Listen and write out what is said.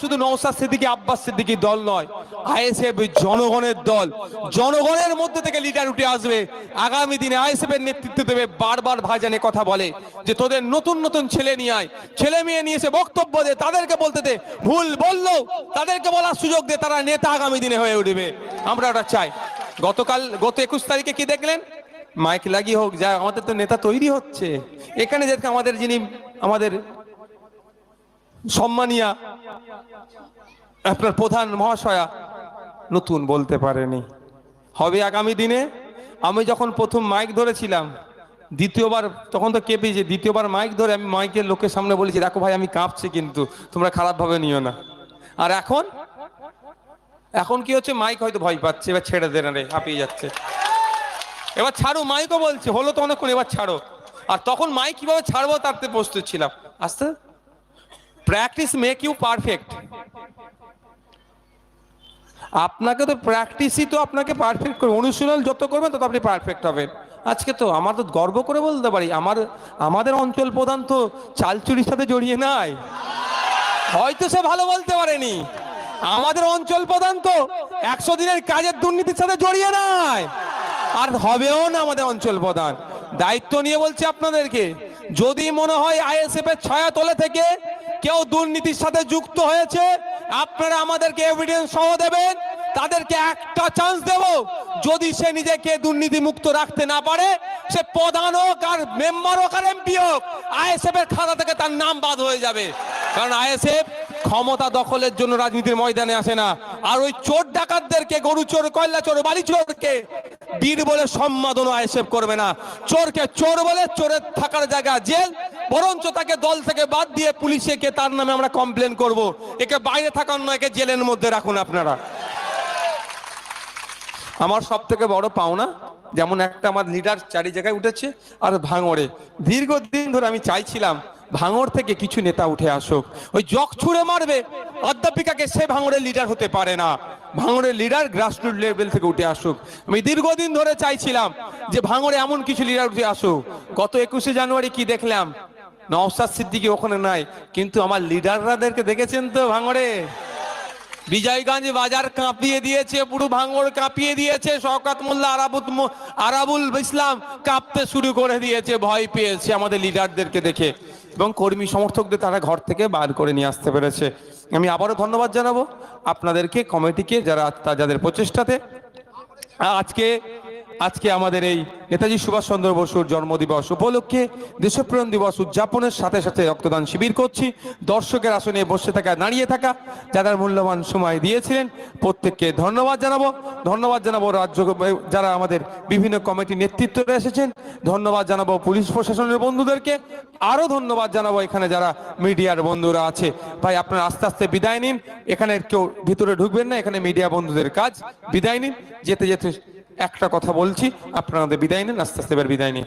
শুধু নৌসাদ সিদ্দিকি, আব্বাস সিদ্দিকি দল নয়, আইএসএফ জনগণের দল। জনগণের মধ্যে থেকে লিডার উঠে আসবে। আগামী দিনে আইএসএফ এর নেতৃত্ব দেবে। বারবার ভাইজানে কথা বলে যে, তোদের নতুন নতুন ছেলে নিয়ে আয়। ছেলে মেয়ে নিয়ে এসে বক্তব্য দে, তাদেরকে বলতে দে। ভুল বলল তাদেরকে বলার সুযোগ দে, তারা নেতা আগামী দিনে হয়ে উঠবে। আমরা ওটা চাই। গতকাল, গত একুশ তারিখে কি দেখলেন? মাইক লাগিয়ে হোক, যা, আমাদের তো নেতা তৈরি হচ্ছে। এখানে যেতে আমাদের যিনি, আমাদের সম্মানিয়া, আপনার প্রধান মহাশয়া নতুন বলতে পারেনি। হবে আগামী দিনে, আমি যখন প্রথম মাইক ধরেছিলাম, দ্বিতীয়বার, তখন তো কেঁপে যে দ্বিতীয়বার মাইক ধরে আমি মাইকের লোকের সামনে বলেছি, দেখো ভাই, আমি কাঁপছি কিন্তু, তোমরা খারাপভাবে নিও না। আর এখন? এখন কি হচ্ছে? মাইক হয়তো ভয় পাচ্ছে, এবার ছেড়ে দে না রে, হাঁপিয়ে যাচ্ছে। এবার ছাড়ো, মাইকও বলছে, হলো তো অনেকক্ষণ, এবার ছাড়ো। আর তখন মাইক কীভাবে ছাড়বো তারতে প্রস্তুত ছিলাম। আস্তে। প্র্যাকটিস মেক ইউ পারফেক্ট আপনাকে তো প্র্যাকটিসই তো আপনাকে পারফেক্ট করবে। অনুশীলন যত করবেন তত আপনি পারফেক্ট হবেন। আজকে তো আমার তো গর্ব করে বলতে পারি, আমার, আমাদের অঞ্চল প্রধান তো চালচুরির সাথে জড়িয়ে নাই। হয়তো সে ভালো বলতে পারেনি। আমাদের অঞ্চল প্রধান তো একশো দিনের কাজের দুর্নীতির সাথে জড়িয়ে নাই। আর হবেও না আমাদের অঞ্চল প্রধান। দায়িত্ব নিয়ে বলছি আপনাদেরকে, যদি মনে হয় আইএসএফ এর ছায়া তলে থেকে কেউ দুর্নীতির সাথে যুক্ত হয়েছে, আপনারা আমাদেরকে এভিডেন্স সহ দেবেন, তাদেরকে একটা চান্স দেব, যদি সে নিজেকে দুর্নীতি মুক্ত রাখতে না পারে, সে প্রধান হোক আর মেম্বার হোক আর এমপি হোক আইএসএফ এর খাতা থেকে তার নাম বাদ হয়ে যাবে। কারণ আইএসএফ ক্ষমতা দখলের জন্য রাজনীতির ময়দানে আসে না। আর ওই চোর ডাকাতদেরকে, গরু চোর, কয়লা চোর বাড়ি চোরকে বীর বলে সম্মাদন আইএসএফ করবে না। চোরকে চোর বলে, চোরের থাকার জায়গা জেল বরঞ্চ তাকে দল থেকে বাদ দিয়ে পুলিশে কে তার নামে আমরা কমপ্লেন করব। একে বাইরে থাকার নয়, একে জেলের মধ্যে রাখুন আপনারা। আমার সব থেকে বড় পাওনা, যেমন একটা আমার লিডার চারি জায়গায় উঠেছে আর ভাঙড়ে। দীর্ঘদিন ধরে আমি চাইছিলাম ভাঙড় থেকে কিছু নেতা উঠে আসুক। ওই জগ ছুঁড়ে মারবে, অধ্যাপিকাকে সে ভাঙড়ের লিডার হতে পারে না। ভাঙড়ের লিডার গ্রাসরুট লেভেল থেকে উঠে আসুক। আমি দীর্ঘদিন ধরে চাইছিলাম যে ভাঙড়ে এমন কিছু লিডার উঠে আসুক। গত একুশে জানুয়ারি কি দেখলাম? নওসাদ সিদ্দিকি ওখানে নাই, কিন্তু আমার লিডাররাদেরকে দেখেছেন তো ভাঙড়ে? বিজয়গঞ্জ বাজার কাঁপিয়ে দিয়েছে, পুরো ভাঙড় কাঁপিয়ে দিয়েছে, শওকাত মোল্লা, আরাবুত আরাবুল ইসলাম কাঁপতে শুরু করে দিয়েছে, ভয় পেয়েছে আমাদের লিডারদেরকে দেখে। এবং কর্মী সমর্থকদের তারা ঘর থেকে বার করে নিয়ে আসতে পেরেছে। আমি আবারও ধন্যবাদ জানাব আপনাদেরকে, কমিটিকে, যারা যাদের প্রচেষ্টাতে। আজকে আজকে আমাদের এই নেতাজি সুভাষচন্দ্র বসুর জন্মদিবস উপলক্ষে দেশপ্রেম দিবস উদযাপনের সাথে সাথে রক্তদান শিবির করছি। দর্শকের আসনে বসে থাকা, দাঁড়িয়ে থাকা, যারা মূল্যবান সময় দিয়েছিলেন, প্রত্যেককে ধন্যবাদ জানাব। ধন্যবাদ জানাব রাজ্য, যারা আমাদের বিভিন্ন কমিটি নেতৃত্বে এসেছেন। ধন্যবাদ জানাব পুলিশ প্রশাসনের বন্ধুদেরকে। আরও ধন্যবাদ জানাব এখানে যারা মিডিয়ার বন্ধুরা আছে। ভাই, আপনারা আস্তে আস্তে বিদায় নিন। এখানে কেউ ভিতরে ঢুকবেন না, এখানে মিডিয়া বন্ধুদের কাজ। বিদায় নিন। যেতে যেতে একটা কথা বলছি আপনাদের বিদায় নেন আস্তে আস্তে এবার বিদায় নিন